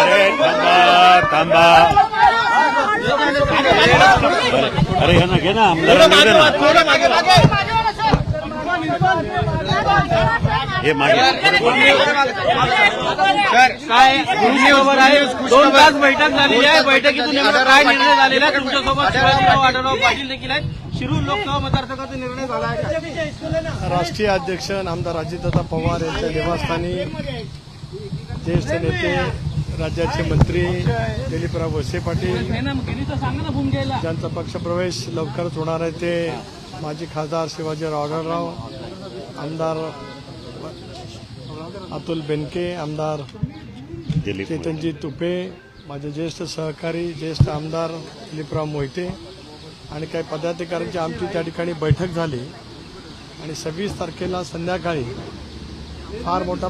अरे थांबा थांबा. अरे ह्यांना घे ना घे ना. हे दोन तास बैठक झालेली आहे. बैठकीतून काय निर्णय झालेला आहे? तुमच्यासोबत शिवाजीराव आढळराव पाटील देखील आहेत. शिरूर लोकसभा मतदारसंघाचा निर्णय झाला आहे? राष्ट्रीय अध्यक्ष नामदार अजितदादा पवार यांच्या निवासस्थानी ज्येष्ठ नेते राज्याचे मंत्री दिलीपराव वळसे पाटील ज्यांचा पक्षप्रवेश लवकरच होणार आहे ते माजी खासदार शिवाजीराव आढळराव आमदार अतुल बेनके आमदार चेतनजी तुपे माझे ज्येष्ठ सहकारी ज्येष्ठ आमदार दिलीपराव मोहिते आणि काही पदाधिकाऱ्यांची आमची त्या ठिकाणी बैठक झाली. आणि सव्वीस तारखेला संध्याकाळी फार मोठा